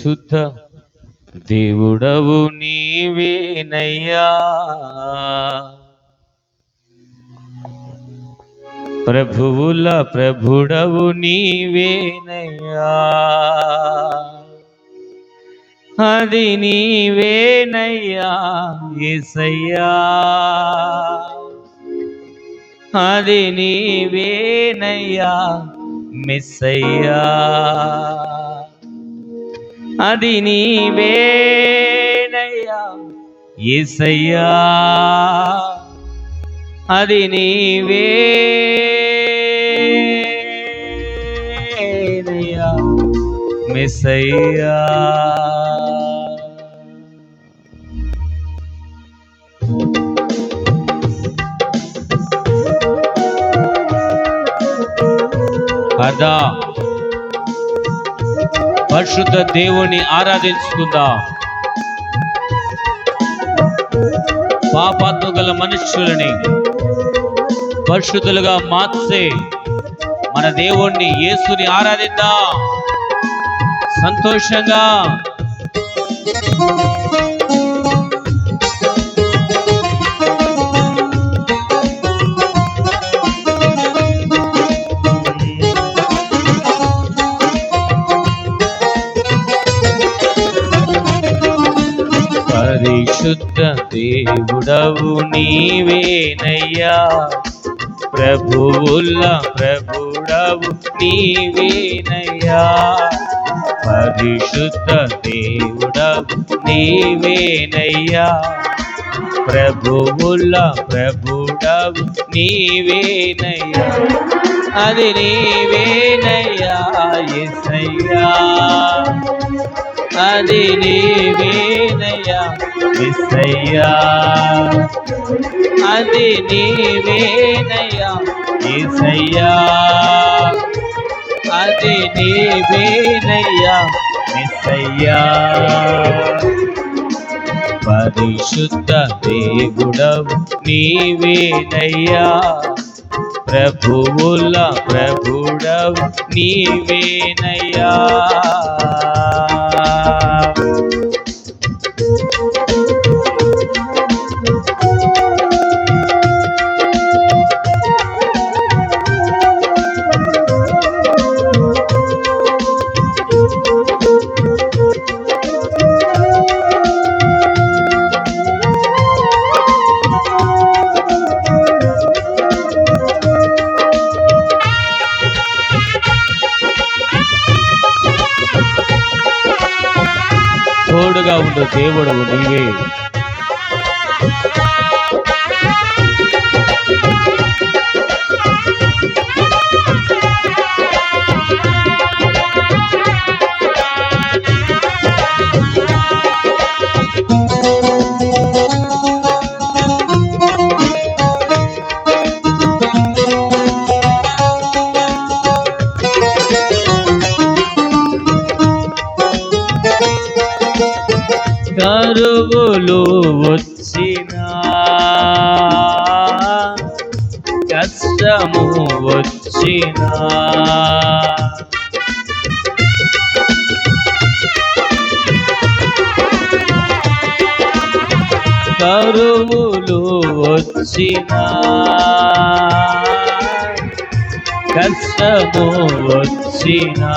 పరిశుద్ధ దేవుడవు నీవేనయ్యా ప్రభువుల ప్రభుడవు నీవేనయ్యా అది నీవేనయ్యా ఎసయ్యా అది నీవేనయ్యా మిస్సయ్యా అది నీవేనయ్యా. ఎసయ్యా అది నీవేనయ్యా మిస్సయ్యా. కదా పరిశుద్ధ దేవుని ఆరాధించుకుందాం. పాపాత్మ గల మనుష్యులని పరిశుద్ధులుగా మార్చే మన దేవుణ్ణి యేసుని ఆరాధిద్దాం. సంతోషంగా దేవుడవు నీవేనయ్యా. ప్రభువుల ప్రభుడవు నీవేనయ్యా. పరిశుద్ధ దేవుడవు నీవేనయ్యా. ప్రభువుల ప్రభుడవు నీవేనయ్యా. అది నీవేనయ్యా ఎసయ్యా అది నీవేనయ్యా. ఎసయ్యా అది నీవేనయ్యా. ఎసయ్యా అది నీవేనయ్యా. ఎసయ్యా పరిశుద్ధ దేవుడవు నీవేనయ్యా. ప్రభువుల ప్రభుడవు నీవేనయ్యా. Música తోడుగా ఉండు దేవుడు నీవే కరువులు వచ్చిన కష్టము వచ్చిన. కరువులు వచ్చిన కష్టము వచ్చినా.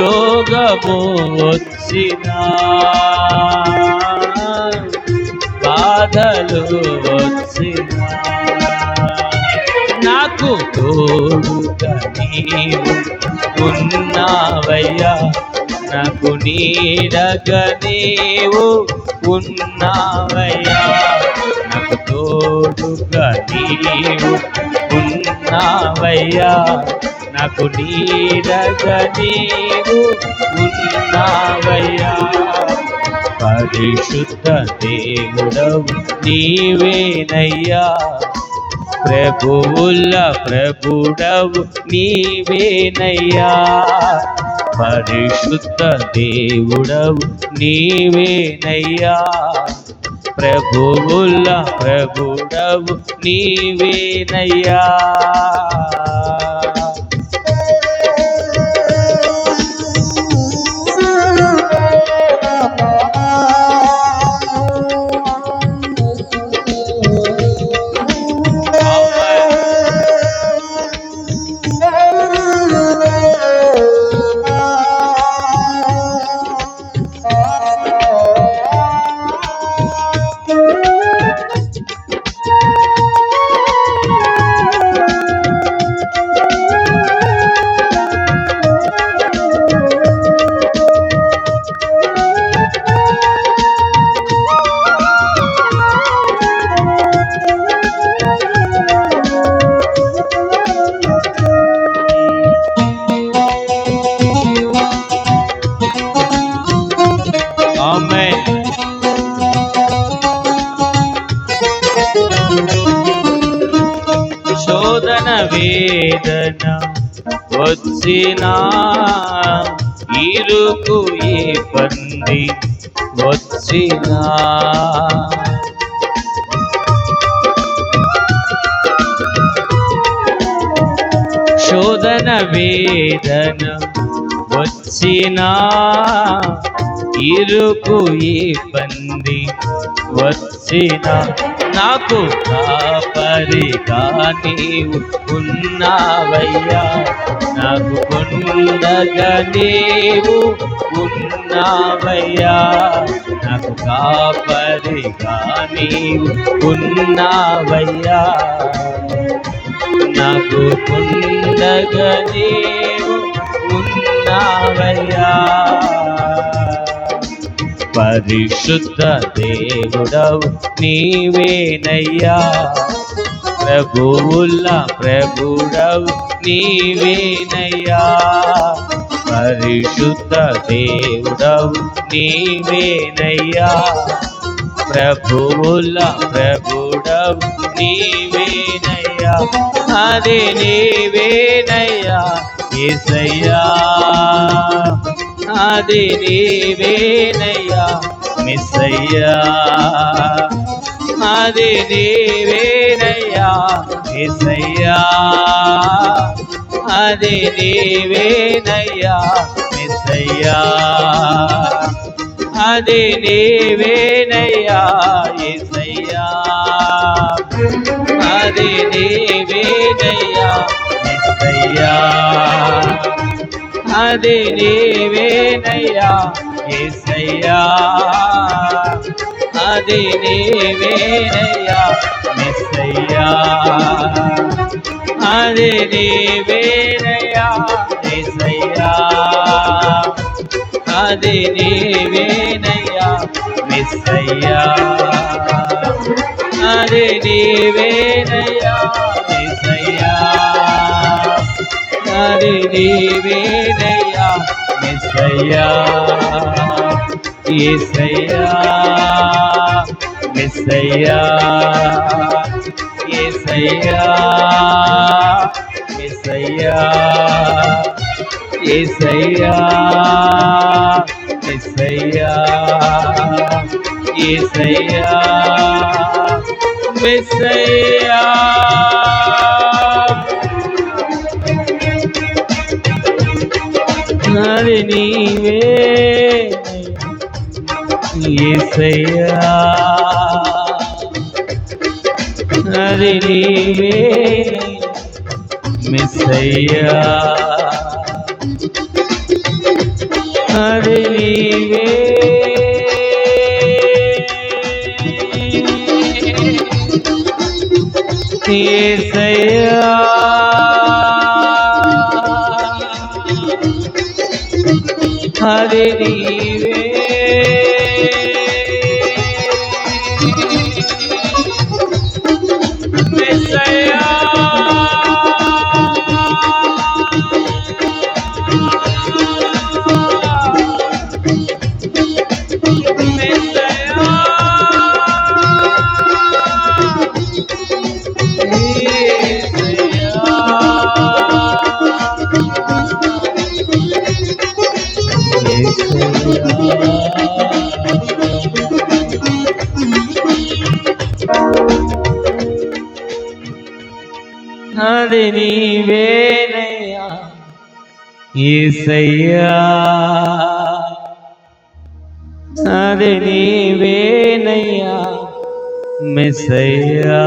రోగము వచ్చిన బాధలు వచ్చిన నాకు తోడుగా నీవు ఉన్నావయ్యా. నాకు నీడగా నీవు ఉన్నావయ్యా. నాకు తోడుగా నీవు ఉన్నావయ్యా. నాకు నీడగా నీవు ఉన్నావయ్యా. పరిశుద్ధ దేవుడవు నీవేనయ్యా. ప్రభువుల ప్రభుడవు నీవేనయ్యా. పరిశుద్ధ దేవుడవు నీవేనయ్యా. ప్రభువుల ప్రభుడవు నీవేనయ్యా. వచ్చినా ఇరుకు ఇబ్బంది పంది వచ్చినా. శోధన వేదన వచ్చినా ఇరుకు ఇబ్బంది పంది వచ్చిన నాకు కాపరిగా నీవు ఉన్నావయ్యా. నాకు కొండగా నీవు ఉన్నావయ్యా. నాకు కాపరిగా నీవు ఉన్నావయ్యా. నాకు కొండగా నీవు ఉన్నావయ్యా. పరిశుద్ధ దేవుడవు నీవేనయ్యా. ప్రభువుల ప్రభుడవు నీవేనయ్యా. పరిశుద్ధ దేవుడవు నీవేనయ్యా. ప్రభువుల ప్రభుడవు నీవేనయ్యా. అది నీవేనయ్యా ఏసయ్యా. అది నీవేనయ్యా. మిస్సయ్యా. అది నీవేనయ్యా. మిస్సయ్యా. అది నీవేనయ్యా. మిస్సయ్యా. అది నీవేనయ్యా. ఏసయ్యా అది నీవేనయ్యా. మిస్సయ్యా. అది నీవేనయ్యా ఏసయ్యా. అది నీవేనయ్యా మెస్సయ్యా అది నీవేనయ్యా ఏసయ్యా. అది నీవేనయ్యా మెస్సయ్యా అది నీవేనయ్యా ఏసయ్యా. అది నీవేనయ్యా మెస్సయ్యా ఏసయ్యా మెస్సయ్యా ఏసయ్యా మెస్సయ్యా ఏసయ్యా మెస్సయ్యా ఏసయ్యా అది నీవే. ఏసయ్యా అది నీవే. మిస్సయ్యా అది నీవే. ఏసయ్యా. అది నీవే అది నీవేనయ్యా. ఏసయ్యా. అది నీవేనయ్యా. మెస్సయ్యా.